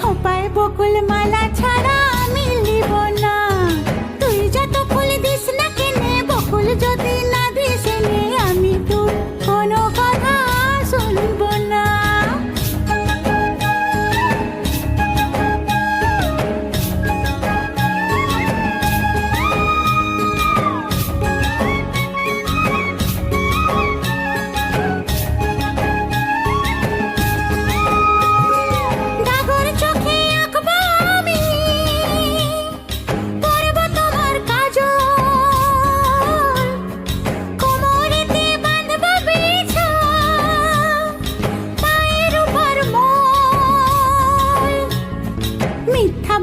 খোপায় বকুল মালা ছাড়া আমি লিব না।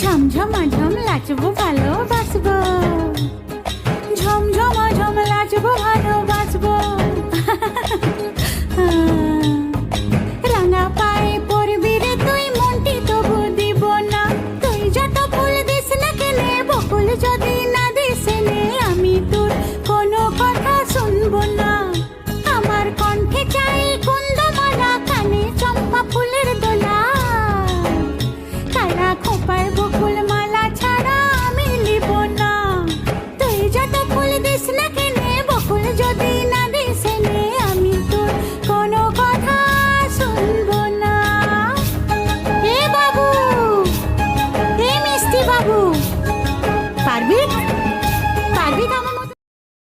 ঝমঝমাঝম লাচবো ভালোবাসবো বাবু। পারবি? পারবি কামা